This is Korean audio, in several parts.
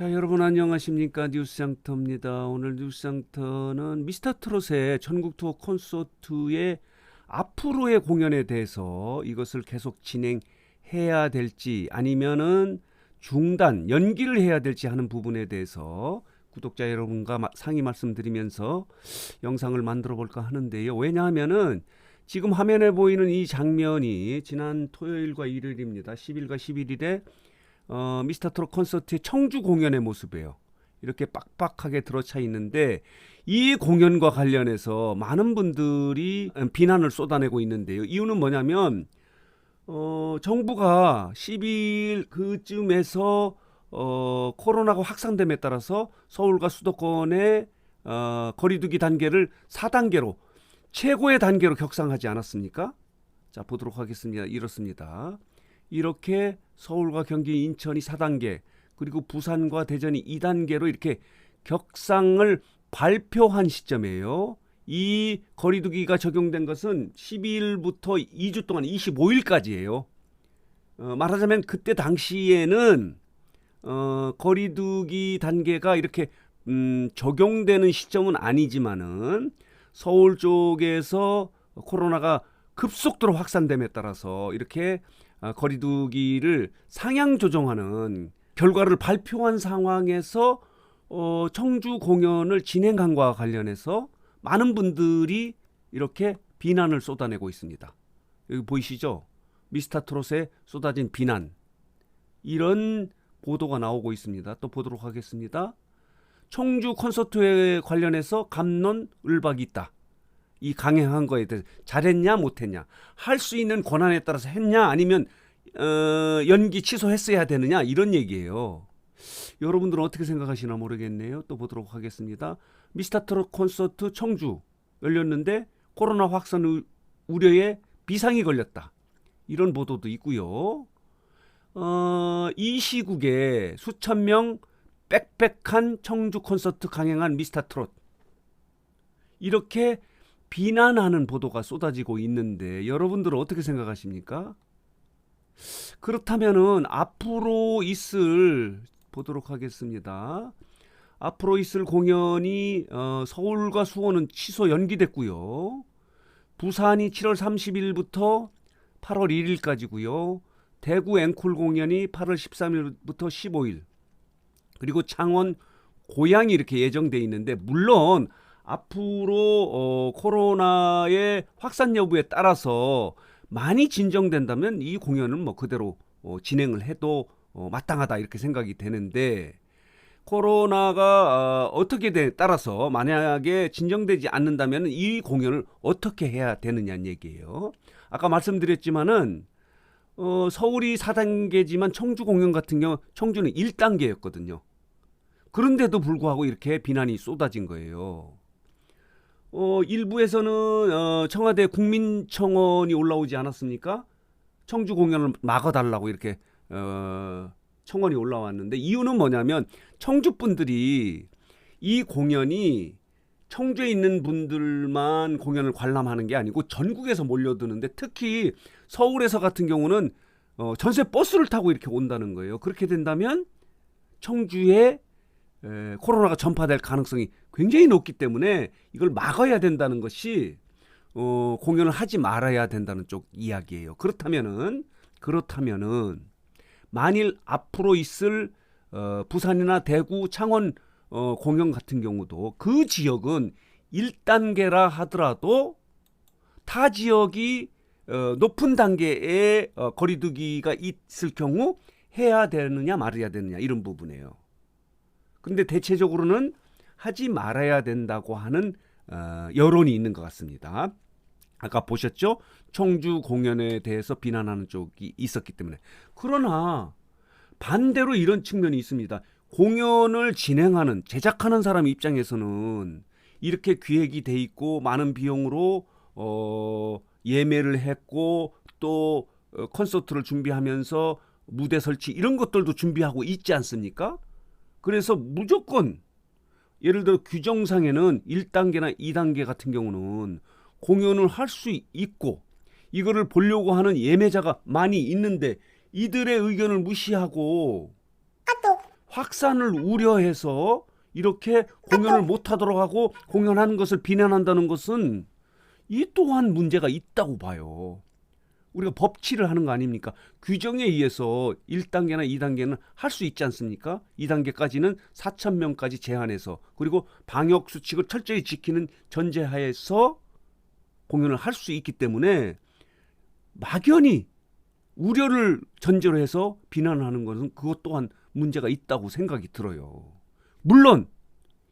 자, 여러분 안녕하십니까? 뉴스장터입니다. 오늘 뉴스장터는 미스터 트롯의 전국 투어 콘서트의 앞으로의 공연에 대해서 이것을 계속 진행해야 될지 아니면은 중단, 연기를 해야 될지 하는 부분에 대해서 구독자 여러분과 마- 상의 말씀드리면서 영상을 만들어 볼까 하는데요. 왜냐하면은 지금 화면에 보이는 이 장면이 지난 토요일과 일요일입니다. 10일과 11일에 어, 미스터 트롯 콘서트의 청주 공연의 모습이에요. 이렇게 빡빡하게 들어차 있는데 이 공연과 관련해서 많은 분들이 비난을 쏟아내고 있는데요. 이유는 뭐냐면 어, 정부가 12일 그쯤에서 어, 코로나가 확산됨에 따라서 서울과 수도권의 어, 거리두기 단계를 4단계로 최고의 단계로 격상하지 않았습니까? 자, 보도록 하겠습니다. 이렇습니다. 이렇게 서울과 경기, 인천이 4단계, 그리고 부산과 대전이 2단계로 이렇게 격상을 발표한 시점이에요. 이 거리두기가 적용된 것은 12일부터 2주 동안 25일까지예요. 어, 말하자면 그때 당시에는 어, 거리두기 단계가 이렇게 음, 적용되는 시점은 아니지만은 서울 쪽에서 코로나가 급속도로 확산됨에 따라서 이렇게 아, 거리두기를 상향 조정하는 결과를 발표한 상황에서 어, 청주 공연을 진행한과 관련해서 많은 분들이 이렇게 비난을 쏟아내고 있습니다. 여기 보이시죠? 미스터 트롯에 쏟아진 비난 이런 보도가 나오고 있습니다. 또 보도록 하겠습니다. 청주 콘서트에 관련해서 감론 을박이 있다. 이 강행한 거에 대해서 잘했냐 못했냐 할 수 있는 권한에 따라서 했냐 아니면 어, 연기 취소했어야 되느냐 이런 얘기예요. 여러분들은 어떻게 생각하시나 모르겠네요. 또 보도록 하겠습니다. 미스터 트롯 콘서트 청주 열렸는데 코로나 확산 우- 우려에 비상이 걸렸다. 이런 보도도 있고요. 어, 이 시국에 수천 명 빽빽한 청주 콘서트 강행한 미스터 트롯 이렇게 비난하는 보도가 쏟아지고 있는데 여러분들은 어떻게 생각하십니까? 그렇다면은 앞으로 있을 보도록 하겠습니다. 앞으로 있을 공연이 어, 서울과 수원은 취소 연기됐고요. 부산이 7월 30일부터 8월 1일까지고요. 대구 앵콜 공연이 8월 13일부터 15일. 그리고 창원 고양이 이렇게 예정돼 있는데 물론 앞으로 어, 코로나의 확산 여부에 따라서 많이 진정된다면 이 공연은 뭐 그대로 어, 진행을 해도 어, 마땅하다 이렇게 생각이 되는데 코로나가 어, 어떻게 돼 따라서 만약에 진정되지 않는다면 이 공연을 어떻게 해야 되느냐는 얘기예요. 아까 말씀드렸지만은 어, 서울이 4단계지만 청주 공연 같은 경우 청주는 1단계였거든요. 그런데도 불구하고 이렇게 비난이 쏟아진 거예요. 어, 일부에서는 어, 청와대 국민청원이 올라오지 않았습니까? 청주 공연을 막아달라고 이렇게 어, 청원이 올라왔는데 이유는 뭐냐면 청주 분들이 이 공연이 청주에 있는 분들만 공연을 관람하는 게 아니고 전국에서 몰려드는데 특히 서울에서 같은 경우는 어, 전세 버스를 타고 이렇게 온다는 거예요. 그렇게 된다면 청주에 에, 코로나가 전파될 가능성이 굉장히 높기 때문에 이걸 막아야 된다는 것이 어, 공연을 하지 말아야 된다는 쪽 이야기예요. 그렇다면은 그렇다면은 만일 앞으로 있을 어, 부산이나 대구, 창원 어, 공연 같은 경우도 그 지역은 1단계라 하더라도 타 지역이 어, 높은 단계의 어, 거리두기가 있을 경우 해야 되느냐 말아야 되느냐 이런 부분이에요. 근데 대체적으로는 하지 말아야 된다고 하는 어, 여론이 있는 것 같습니다. 아까 보셨죠? 청주 공연에 대해서 비난하는 쪽이 있었기 때문에. 그러나 반대로 이런 측면이 있습니다. 공연을 진행하는 제작하는 사람 입장에서는 이렇게 기획이 돼 있고 많은 비용으로 어, 예매를 했고 또 어, 콘서트를 준비하면서 무대 설치 이런 것들도 준비하고 있지 않습니까? 그래서 무조건 예를 들어 규정상에는 1단계나 2단계 같은 경우는 공연을 할 수 있고 이거를 보려고 하는 예매자가 많이 있는데 이들의 의견을 무시하고 확산을 우려해서 이렇게 공연을 못하도록 하고 공연하는 것을 비난한다는 것은 이 또한 문제가 있다고 봐요. 우리가 법치를 하는 거 아닙니까? 규정에 의해서 1단계나 2단계는 할 수 있지 않습니까? 2단계까지는 4천 명까지 제한해서 그리고 방역 수칙을 철저히 지키는 전제하에서 공연을 할 수 있기 때문에 막연히 우려를 전제로 해서 비난하는 것은 그것 또한 문제가 있다고 생각이 들어요. 물론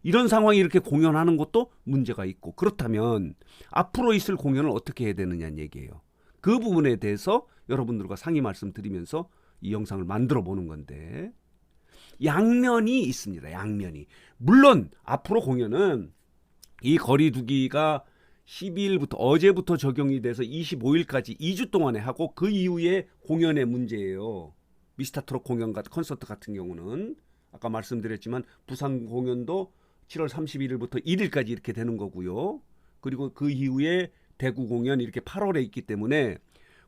이런 상황이 이렇게 공연하는 것도 문제가 있고 그렇다면 앞으로 있을 공연을 어떻게 해야 되느냐는 얘기예요. 그 부분에 대해서 여러분들과 상의 말씀드리면서 이 영상을 만들어 보는 건데 양면이 있습니다. 양면이 물론 앞으로 공연은 이 거리두기가 12일부터 어제부터 적용이 돼서 25일까지 2주 동안에 하고 그 이후에 공연의 문제예요. 미스터 트롯 공연 같은 콘서트 같은 경우는 아까 말씀드렸지만 부산 공연도 7월 31일부터 1일까지 이렇게 되는 거고요. 그리고 그 이후에 대구 공연 이렇게 8월에 있기 때문에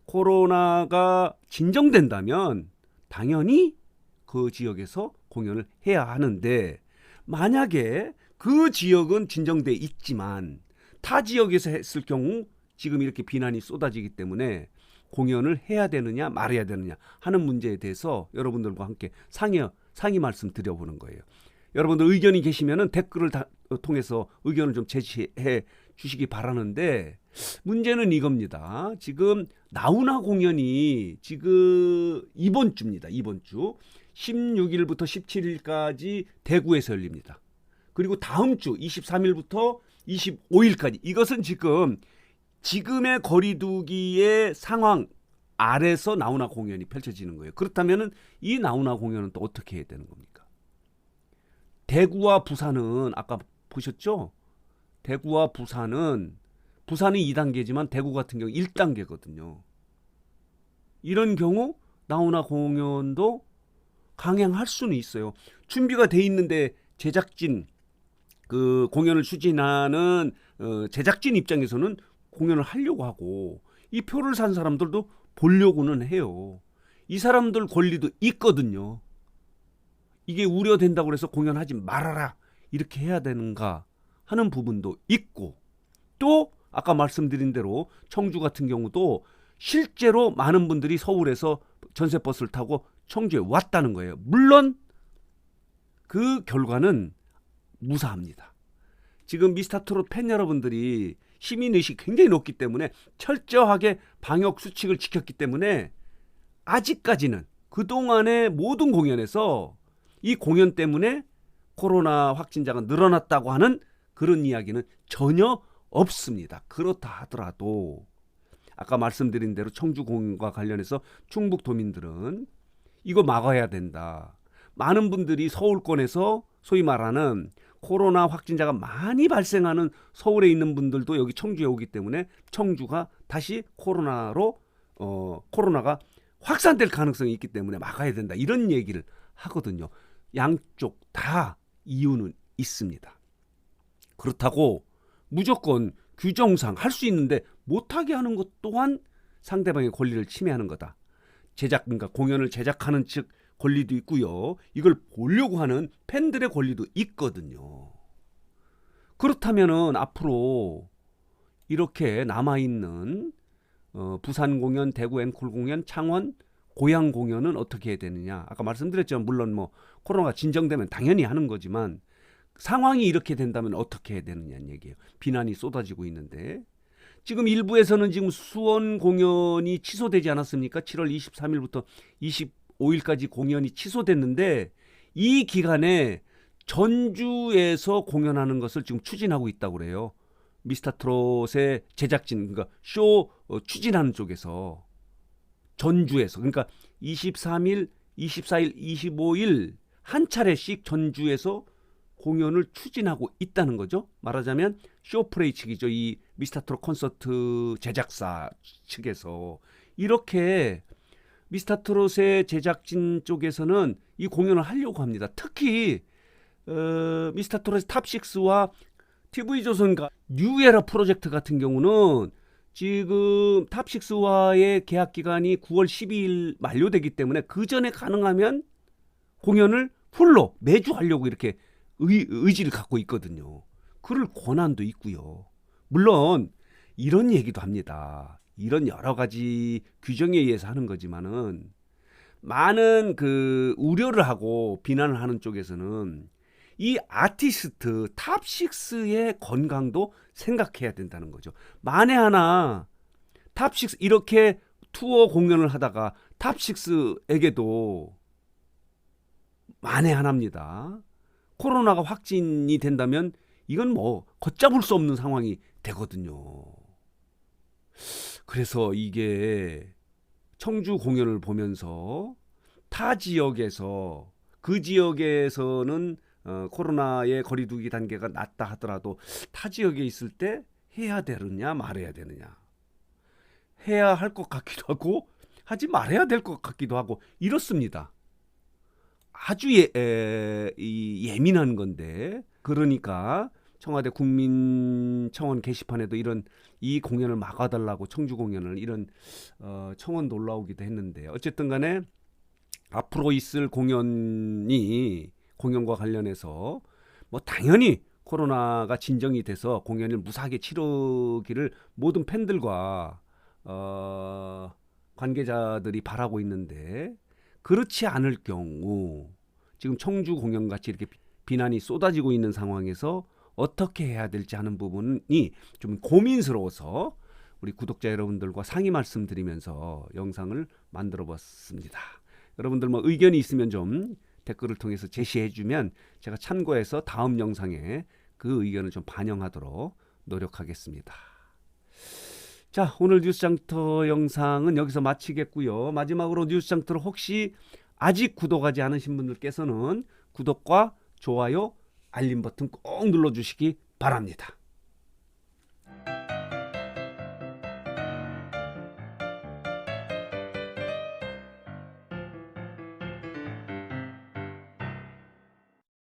코로나가 진정된다면 당연히 그 지역에서 공연을 해야 하는데 만약에 그 지역은 진정돼 있지만 타 지역에서 했을 경우 지금 이렇게 비난이 쏟아지기 때문에 공연을 해야 되느냐 말아야 되느냐 하는 문제에 대해서 여러분들과 함께 상의 상의 말씀 드려보는 거예요. 여러분들 의견이 계시면은 댓글을 다, 통해서 의견을 좀 제시해 주시기 바라는데 문제는 이겁니다. 지금 나훈아 공연이 지금 이번 주입니다. 이번 주 16일부터 17일까지 대구에서 열립니다. 그리고 다음 주 23일부터 25일까지 이것은 지금 지금의 거리두기의 상황 아래서 나훈아 공연이 펼쳐지는 거예요. 그렇다면은 이 나훈아 공연은 또 어떻게 해야 되는 겁니까? 대구와 부산은 아까 보셨죠? 대구와 부산은 부산이 2단계지만 대구 같은 경우 1단계거든요. 이런 경우 나훈아 공연도 강행할 수는 있어요. 준비가 돼 있는데 제작진 그 공연을 추진하는 어, 제작진 입장에서는 공연을 하려고 하고 이 표를 산 사람들도 보려고는 해요. 이 사람들 권리도 있거든요. 이게 우려된다고 해서 공연하지 말아라 이렇게 해야 되는가 하는 부분도 있고 또 아까 말씀드린 대로 청주 같은 경우도 실제로 많은 분들이 서울에서 전세버스를 타고 청주에 왔다는 거예요. 물론 그 결과는 무사합니다. 지금 미스터트롯 팬 여러분들이 시민의식 굉장히 높기 때문에 철저하게 방역 수칙을 지켰기 때문에 아직까지는 그동안의 모든 공연에서 이 공연 때문에 코로나 확진자가 늘어났다고 하는 그런 이야기는 전혀 없습니다. 그렇다 하더라도 아까 말씀드린 대로 청주 공연과 관련해서 충북 도민들은 이거 막아야 된다. 많은 분들이 서울권에서 소위 말하는 코로나 확진자가 많이 발생하는 서울에 있는 분들도 여기 청주에 오기 때문에 청주가 다시 코로나로 어 코로나가 확산될 가능성이 있기 때문에 막아야 된다. 이런 얘기를 하거든요. 양쪽 다 이유는 있습니다. 그렇다고 무조건 규정상 할 수 있는데 못하게 하는 것 또한 상대방의 권리를 침해하는 거다. 제작 그러니까 공연을 제작하는 측 권리도 있고요. 이걸 보려고 하는 팬들의 권리도 있거든요. 그렇다면은 앞으로 이렇게 남아 있는 어, 부산 공연, 대구 앵콜 공연, 창원 고향 공연은 어떻게 해야 되느냐? 아까 말씀드렸죠. 물론 뭐 코로나가 진정되면 당연히 하는 거지만 상황이 이렇게 된다면 어떻게 해야 되느냐는 얘기예요. 비난이 쏟아지고 있는데 지금 일부에서는 지금 수원 공연이 취소되지 않았습니까? 7월 23일부터 25일까지 공연이 취소됐는데 이 기간에 전주에서 공연하는 것을 지금 추진하고 있다고 그래요. 미스터 트롯의 제작진 그러니까 쇼 어, 추진하는 쪽에서 전주에서 그러니까 23일, 24일, 25일 한 차례씩 전주에서 공연을 추진하고 있다는 거죠. 말하자면 쇼프레이 측이죠. 이 미스터 트롯 콘서트 제작사 측에서 이렇게 미스터 트롯의 제작진 쪽에서는 이 공연을 하려고 합니다. 특히 어, 미스터 트롯의 탑6와 TV조선과 뉴에라 프로젝트 같은 경우는 지금 탑6와의 계약 기간이 9월 12일 만료되기 때문에 그 전에 가능하면 공연을 풀로 매주 하려고 이렇게 의, 의지를 갖고 있거든요. 그럴 권한도 있고요. 물론 이런 얘기도 합니다. 이런 여러 가지 규정에 의해서 하는 거지만은 많은 그 우려를 하고 비난을 하는 쪽에서는 이 아티스트 탑6의 건강도 생각해야 된다는 거죠. 만에 하나 탑6 이렇게 투어 공연을 하다가 탑6에게도 만에 하나입니다. 코로나가 확진이 된다면 이건 뭐 걷잡을 수 없는 상황이 되거든요. 그래서 이게 청주 공연을 보면서 타 지역에서 그 지역에서는 어, 코로나의 거리두기 단계가 낮다 하더라도 타 지역에 있을 때 해야 되느냐 말아야 되느냐 해야 할 것 같기도 하고 하지 말아야 될 것 같기도 하고 이렇습니다. 아주 예, 에, 이 예민한 건데. 그러니까 청와대 국민청원 게시판에도 이런 이 공연을 막아달라고 청주 공연을 이런 어, 청원도 올라오기도 했는데 어쨌든 간에 앞으로 있을 공연이 공연과 관련해서 뭐 당연히 코로나가 진정이 돼서 공연을 무사하게 치르기를 모든 팬들과 어, 관계자들이 바라고 있는데 그렇지 않을 경우 지금 청주 공연 같이 이렇게 비난이 쏟아지고 있는 상황에서 어떻게 해야 될지 하는 부분이 좀 고민스러워서 우리 구독자 여러분들과 상의 말씀드리면서 영상을 만들어 봤습니다. 여러분들 뭐 의견이 있으면 좀 댓글을 통해서 제시해 주면 제가 참고해서 다음 영상에 그 의견을 좀 반영하도록 노력하겠습니다. 자, 오늘 뉴스장터 영상은 여기서 마치겠고요. 마지막으로 뉴스장터를 혹시 아직 구독하지 않으신 분들께서는 구독과 좋아요, 알림 버튼 꼭 눌러주시기 바랍니다.